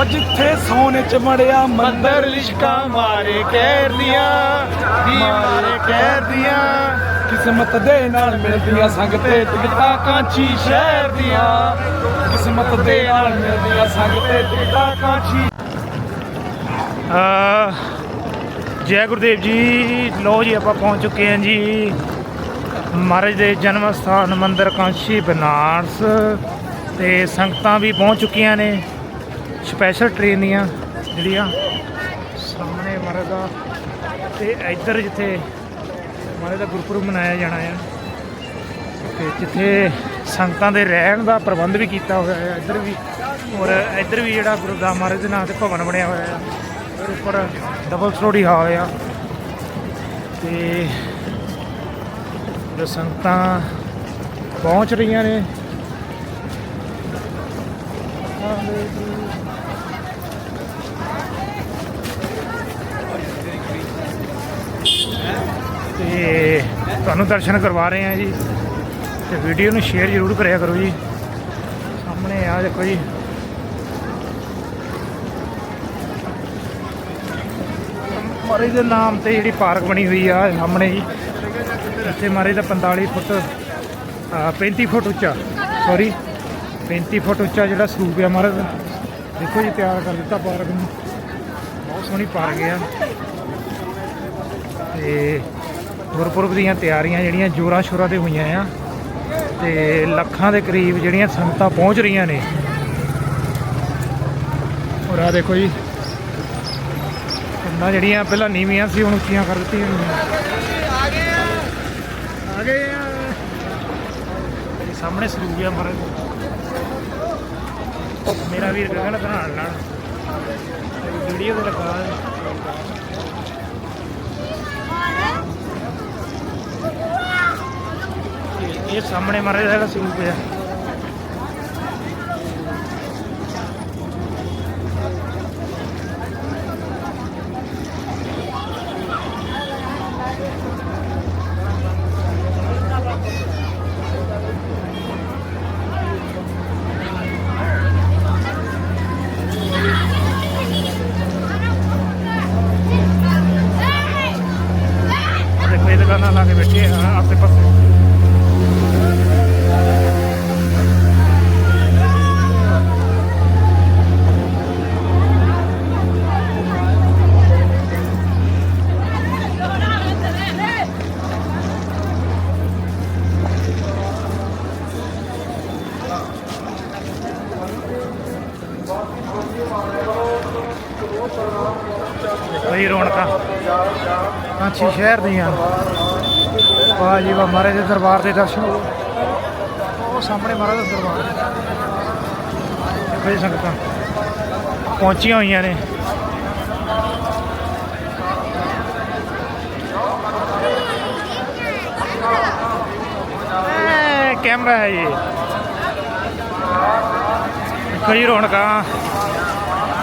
ਉਹ ਜਿੱਥੇ ਸੋਨੇ ਚ ਮੜਿਆ ਮੰਦਰ ਮੰਦਰ ਲਿਸ਼ਕਾ ਮਾਰੇ ਕਹਿਰ ਦੀਆਂ ਦੀ ਮਾਰੇ ਕਹਿਰ ਦੀਆਂ। ਕਿਸਮਤ ਦੇ ਨਾਲ ਮਿਲਦੀਆਂ ਸੰਗ ਟਿਕਟਾਂ ਕਾਂਚੀ ਸ਼ਹਿਰ ਦੀਆਂ। ਕਿਸਮਤ ਦੇ ਨਾਲ ਮਿਲਦੀਆਂ ਸੰਗ ਟਿਕਟਾਂ ਕਾਂਚੀ ਅ ਜੈ ਗੁਰਦੇਵ ਜੀ ਲੋ ਜੀ ਆਪਾਂ ਪਹੁੰਚ ਚੁੱਕੇ ਹਾਂ ਜੀ। ਮਹਾਰਾਜ ਦੇ ਜਨਮ ਸਥਾਨ ਮੰਦਿਰ ਕਾਂਸ਼ੀ ਬਨਾਰਸ ਤੇ ਸੰਗਤਾਂ ਵੀ ਪਹੁੰਚ ਚੁੱਕੀਆਂ ਨੇ। ਸਪੈਸ਼ਲ ਟ੍ਰੇਨ ਦੀਆਂ ਜਿਹੜੀਆਂ ਸਾਹਮਣੇ ਮਹਾਰਾਜ ਦਾ ਤੇ ਇੱਧਰ ਜਿੱਥੇ ਮਹਾਰਾਜ ਦਾ ਗੁਰਪੁਰਬ ਮਨਾਇਆ ਜਾਣਾ ਆ, ਤੇ ਜਿੱਥੇ ਸੰਗਤਾਂ ਦੇ ਰਹਿਣ ਦਾ ਪ੍ਰਬੰਧ ਵੀ ਕੀਤਾ ਹੋਇਆ ਹੈ ਇੱਧਰ ਵੀ, ਔਰ ਇੱਧਰ ਵੀ ਜਿਹੜਾ ਗੁਰਦਾਸ ਮਹਾਰਾਜ ਦੇ ਨਾਂ ਤੇ ਭਵਨ ਬਣਿਆ ਹੋਇਆ ਹੈ ਔਰ ਉੱਪਰ ਡਬਲ ਸਟੋਰੀ ਹਾਲ ਆ। ਤੇ ਜੋ ਸੰਗਤਾਂ ਪਹੁੰਚ ਰਹੀਆਂ ਨੇ ਤੇ ਤੁਹਾਨੂੰ ਦਰਸ਼ਨ ਕਰਵਾ ਰਹੇ ਹਾਂ ਜੀ। ਤੇ ਵੀਡੀਓ ਨੂੰ ਸ਼ੇਅਰ ਜ਼ਰੂਰ ਕਰਿਆ ਕਰੋ ਜੀ। ਸਾਹਮਣੇ ਆ ਦੇਖੋ ਜੀ। ਮਹਾਰਾਜ ਦੇ ਨਾਮ ਤੇ ਜਿਹੜੀ ਪਾਰਕ ਬਣੀ ਹੋਈ ਆ ਸਾਹਮਣੇ ਜੀ। ਇੱਥੇ ਮਹਾਰਾਜ ਦਾ 45 ਫੁੱਟ ਅ, 35 ਫੁੱਟ ਉੱਚਾ ਸੌਰੀ 35 ਫੁੱਟ ਉੱਚਾ ਜਿਹੜਾ ਸਰੂਪ ਆ ਮਹਾਰਾਜ ਦਾ। ਦੇਖੋ ਜੀ ਤਿਆਰ ਕਰ ਦਿੱਤਾ ਪਾਰਕ ਨੂੰ। ਬਹੁਤ ਸੋਹਣੀ ਪਾਰਕ ਆ। ਤੇ ਗੁਰਪੁਰਬ ਦੀਆਂ ਤਿਆਰੀਆਂ ਜਿਹੜੀਆਂ ਜੋਰਾਂ ਸ਼ੋਰਾਂ ਤੇ ਹੋਈਆਂ ਆ ਤੇ ਲੱਖਾਂ ਦੇ ਕਰੀਬ ਜਿਹੜੀਆਂ ਸੰਗਤਾਂ ਪਹੁੰਚ ਰਹੀਆਂ ਨੇ। ਔਰ ਆ ਦੇਖੋ ਜੀ ਕੰਨਾਂ ਜਿਹੜੀਆਂ ਪਹਿਲਾਂ ਨੀਵੀਆਂ ਸੀ, ਹੁਣ ਉੱਚੀਆਂ ਕਰ ਦਿੱਤੀਆਂ ਆ ਗਏ ਆ। ਆ ਗਏ ਆ ਸਾਹਮਣੇ ਸਰੂਪ ਆ ਮਹਾਰਾਜ। ਮੇਰਾ ਵੀਰ ਗਗਨ ਧਨਾਲ ਨਾਲ। ਵੀਡੀਓ ਤੇ ਲੱਗਾ ਇਹ- ਸਾਹਮਣੇ ਮਾਰੇ ਦਾ ਜਿਹੜਾ ਸਰੂਪ ਆ ਬਈ ਰੌਣਕਾਂ। ਕਾਂਚੀ ਸ਼ਹਿਰ ਦੀਆਂ। ਵਾਹ ਜੀ ਵਾਹ, ਮਹਾਰਾਜ ਦੇ ਦਰਬਾਰ ਦੇ ਦਰਸ਼ਨ। ਉਹ ਸਾਹਮਣੇ ਮਹਾਰਾਜ ਦਾ ਦਰਬਾਰ। ਦੇਖੋ ਸੰਗਤਾਂ, ਪਹੁੰਚੀਆਂ ਹੋਈਆਂ ਨੇ। ਕੈਮਰਾ ਹੈ ਜੀ। ਦੇਖੋ ਜੀ ਰੌਣਕਾਂ।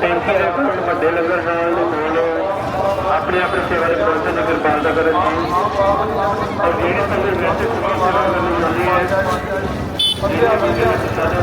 ਟੈਂਕੀ ਦੇ ਕੋਲ ਵੱਡੇ ਲੰਗਰ ਹਾਲ ਦੇ ਕੋਲ ਆਪਣੀ ਆਪਣੀ ਸੇਵਾ ਦੇ ਪਹੁੰਚਣ ਦੀ ਕਿਰਪਾਲਤਾ ਕਰਨ ਜੀ ਔਰ ਜਿਹੜੇ ਸੰਗਤ ਵਿੱਚ ਸੇਵਾ ਕਰਨੀ ਚਾਹੁੰਦੀ ਹੈ ਜਿਹੜੇ ਬੰਦੇ ਵਿੱਚ ਸਾਰਿਆਂ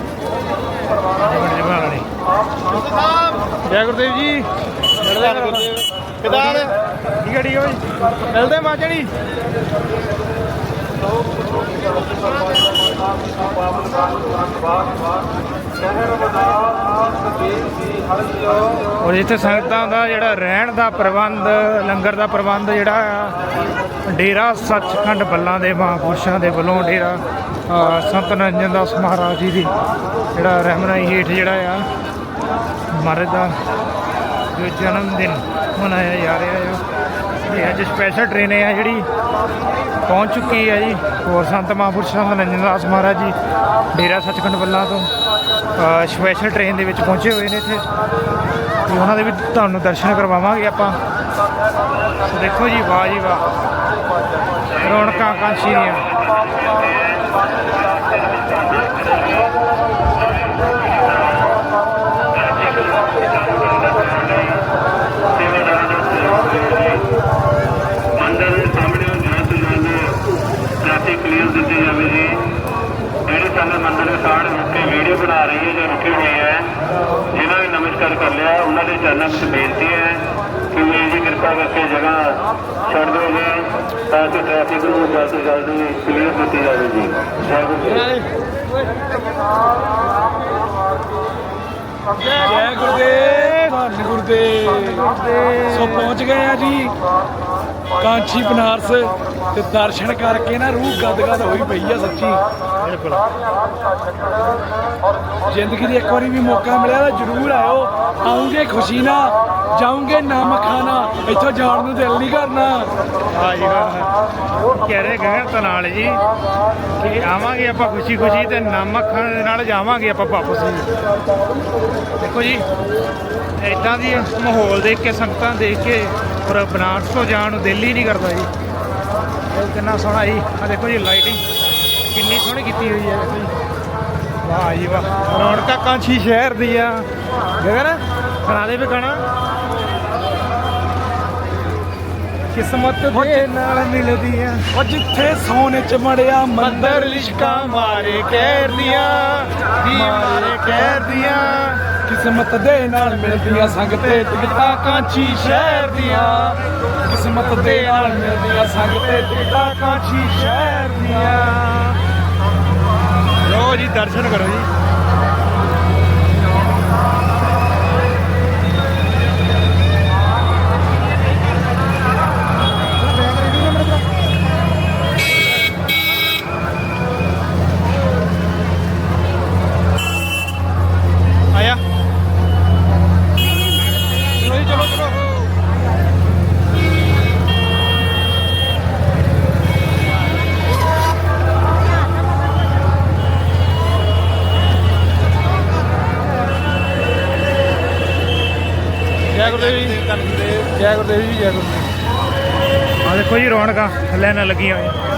ਕਬੂਆ ਔਰ ਜੈ ਗੁਰਦੇਵ ਜੀ ਕਿਦਾਂ ਠੀਕ ਹੈ ਠੀਕ ਹੈ ਬਾਈ। ਮਿਲਦੇ ਮਾਜਣੀ ਔਰ ਇੱਥੇ ਸੰਗਤਾਂ ਦਾ ਜਿਹੜਾ ਰਹਿਣ ਦਾ ਪ੍ਰਬੰਧ ਲੰਗਰ ਦਾ ਪ੍ਰਬੰਧ ਜਿਹੜਾ ਆ ਡੇਰਾ ਸੱਚਖੰਡ ਬੱਲਾਂ ਦੇ ਮਹਾਂਪੁਰਸ਼ਾਂ ਦੇ ਵੱਲੋਂ ਡੇਰਾ ਸੰਤ ਨਰਿੰਦਰ ਦਾਸ ਮਹਾਰਾਜ ਜੀ ਦੀ ਜਿਹੜਾ ਰਹਿਮਨਾਈ ਹੇਠ ਜਿਹੜਾ ਆ, ਮਹਾਰਾਜ ਦਾ ਜੋ ਜਨਮ ਦਿਨ ਮਨਾਇਆ ਜਾ ਰਿਹਾ ਆ। ਇਹ ਅੱਜ ਸਪੈਸ਼ਲ ਟ੍ਰੇਨ ਹੈ ਜਿਹੜੀ, ਪਹੁੰਚ ਚੁੱਕੀ ਹੈ ਜੀ। ਹੋਰ ਸੰਤ ਮਹਾਂਪੁਰਸ਼ਾਂ ਨਰਿੰਦਰ ਦਾਸ ਮਹਾਰਾਜ ਜੀ, ਡੇਰਾ ਸੱਚਖੰਡ ਬੱਲਾਂ ਤੋਂ ਸਪੈਸ਼ਲ ਟ੍ਰੇਨ ਦੇ ਵਿੱਚ ਪਹੁੰਚੇ ਹੋਏ ਨੇ ਇੱਥੇ। ਤੇ ਉਹਨਾਂ ਦੇ ਵੀ ਤੁਹਾਨੂੰ ਦਰਸ਼ਨ ਕਰਵਾਵਾਂਗੇ ਆਪਾਂ। ਸੋ ਦੇਖੋ ਜੀ, ਵਾਹ ਜੀ ਵਾਹ। ਰੌਣਕਾਂ ਕਾਂਸ਼ੀ ਦੀਆਂ ਮੰਦਰ ਦੇ ਸਾਹਮਣੇ ਜਲਦ ਤੋਂ ਜਲਦ ਟ੍ਰੈਫਿਕ ਕਲੀਅਰ ਦਿੱਤੀ ਜਾਵੇ ਜੀ ਜਿਹੜੇ ਸਾਡੇ ਰੁਕ ਕੇ ਵੀਡੀਓ ਬਣਾ ਰਹੀ ਹੈ, ਜੋ ਰੁਕੀ ਹੋਈ ਹੈ। ਜਿਨ੍ਹਾਂ ਨੇ ਨਮਸਕਾਰ ਕਰ ਲਿਆ, ਉਹਨਾਂ ਦੇ ਚਰਨਾਂ ਵਿੱਚ ਬੇਨਤੀ ਹੈ ਕਿ ਵੀਰ ਜੀ ਕਿਰਪਾ ਕਰਕੇ ਜਗ੍ਹਾ ਛੱਡ ਦਿਓ ਤਾਂ ਕਿ ਟ੍ਰੈਫਿਕ ਨੂੰ ਜਲਦ ਤੋਂ ਜਲਦ ਕਲੀਅਰ ਦਿੱਤੀ ਜਾਵੇ ਜੀ। ਜੈ ਜੈ। ਗੁਰਦੇਵ। ਧੰਨ ਗੁਰਦੇਵ। ਸੋ ਪਹੁੰਚ ਗਏ ਆ ਜੀ ਕਾਂਚੀ ਬਨਾਰਸ ਤੇ ਦਰਸ਼ਨ ਕਰਕੇ ਨਾ ਰੂਹ ਗਦਗਦ ਹੋਈ ਪਈ ਆ ਸੱਚੀ। ਬਿਲਕੁਲ ਜ਼ਿੰਦਗੀ ਦੀ ਇੱਕ ਵਾਰੀ ਵੀ ਮੌਕਾ ਮਿਲਿਆ ਤਾਂ ਜ਼ਰੂਰ ਆਇਓ। ਆਉਂਗੇ ਖੁਸ਼ੀ ਨਾਲ, ਜਾਉਂਗੇ ਨਾਮ ਖਾਣਾ ਇੱਥੋਂ ਜਾਣ ਨੂੰ ਦਿਲ ਨਹੀਂ ਕਰਨਾ। ਹਾਂ ਜੀ ਕਹਿ ਰਹੇ ਗਏ ਤਾਂ ਜੀ ਕਿ ਆਵਾਂਗੇ ਆਪਾਂ ਖੁਸ਼ੀ ਖੁਸ਼ੀ ਤੇ ਨਮਕ ਖਾਣ ਦੇ ਨਾਲ ਜਾਵਾਂਗੇ ਆਪਾਂ ਵਾਪਸ ਦੇਖੋ ਜੀ ਇਦਾਂ ਦੀ ਮਾਹੌਲ ਦੇਖ ਕੇ, ਸੰਗਤਾਂ ਦੇਖ ਕੇ ਪਰ ਬਨਾਰਸ ਤੋਂ ਜਾਣ ਨੂੰ ਦਿਲ ਹੀ ਨਹੀਂ ਕਰਦਾ ਜੀ। ਕਿੰਨਾ ਸੋਹਣਾ ਜੀ। ਆ ਦੇਖੋ ਜੀ ਲਾਈਟਿੰਗ ਕਿੰਨੀ ਸੋਹਣੀ ਕੀਤੀ ਹੋਈ ਹੈ ਜੀ ਵਾਹ ਜੀ ਵਾਹ। ਰੌਣਕਾਂ ਕਾਂਛੀ ਸ਼ਹਿਰ ਦੀ ਆ। ਗਗਨ ਸੁਣਾ ਦੇ ਵੀ ਗਾਣਾ। ਕਿਸਮਤ ਦੇ ਨਾਲ ਮਿਲਦੀ ਆ ਉਹ ਜਿੱਥੇ ਸੋਨੇ ਚ ਮੜਿਆ ਮੰਦਰ ਲਿਸ਼ਕਾ ਮਾਰੇ ਕਹਿਰ ਦੀਆਂ। ਦੀ ਮਾਰੇ ਕਹਿਰ ਦੀਆਂ। ਕਿਸਮਤ ਦੇ ਨਾਲ ਮਿਲਦੀਆਂ ਸੰਗ ਤੇ ਟਿਕਟਾਂ ਕਾਂਚੀ ਸ਼ਹਿਰ ਦੀਆਂ। ਕਿਸਮਤ ਦੇ ਨਾਲ ਮਿਲਦੀਆਂ ਸੰਗ ਤੇ ਟਿਕਟਾਂ ਕਾਂਚੀ ਸ਼ਹਿਰ ਦੀਆਂ। ਲੋ ਜੀ ਦਰਸ਼ਨ ਕਰੋ ਜੀ ਆਇਆ ਚਲੋ ਜੀ ਚਲੋ ਚਲੋ ਜੈ ਗੁਰਦੇਵ ਜੀ ਜੈ ਗੁਰਦੇਵ ਜੀ ਜੈ ਗੁਰਦੇਵ ਆ ਦੇਖੋ ਜੀ ਰੌਣਕਾਂ ਲਾਈਨਾਂ ਲੱਗੀਆਂ ਹੋਈਆਂ।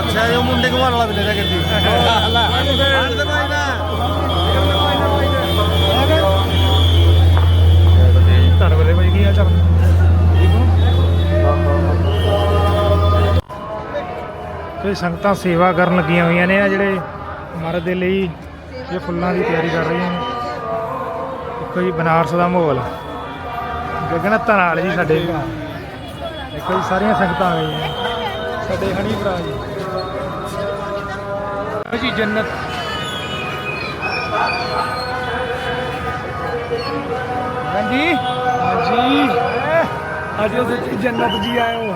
ਅੱਛਾ ਇਹ ਮੁੰਡੇ ਘੁਮਾਉਣ ਵਾਲਾ ਵੀ ਲੈ ਜਾ ਗੱਡੀ ਆਣ ਦੇ ਭਾਈ ਨਾ ਧੰਨਵਾਦ ਭਾਈ ਕੀ ਹਾਲ ਚਾਲ ਤੇ ਸੰਗਤਾਂ ਸੇਵਾ ਕਰਨ ਲੱਗੀਆਂ ਹੋਈਆਂ ਨੇ ਆ ਜਿਹੜੇ ਮਹਾਰਾਜ ਦੇ ਲਈ ਇਹ ਫੁੱਲਾਂ ਦੀ ਤਿਆਰੀ ਕਰ ਰਹੀਆਂ ਨੇ। ਦੇਖੋ ਜੀ ਬਨਾਰਸ ਦਾ ਮਾਹੌਲ। ਗਗਨ ਧਨਾਲ ਜੀ ਸਾਡੇ। ਦੇਖੋ ਜੀ ਸਾਰੀਆਂ ਸੰਗਤਾਂ ਆ ਗਈਆਂ ਸਾਡੇ ਹਣੀ ਭਰਾ ਜੀ। ਜੀ, ਜੰਨਤ। ਹਾਂਜੀ? ਹਾਂਜੀ। ਅੱਜ ਅਸੀਂ ਸੱਚੀ ਜੰਨਤ ਜੀ ਆਏ ਹੋ।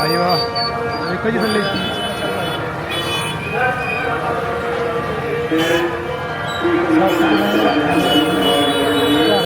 ਆਇਓ ਆ ਦੇਖੋ ਜੀ ਥੱਲੇ। ਸਤਿ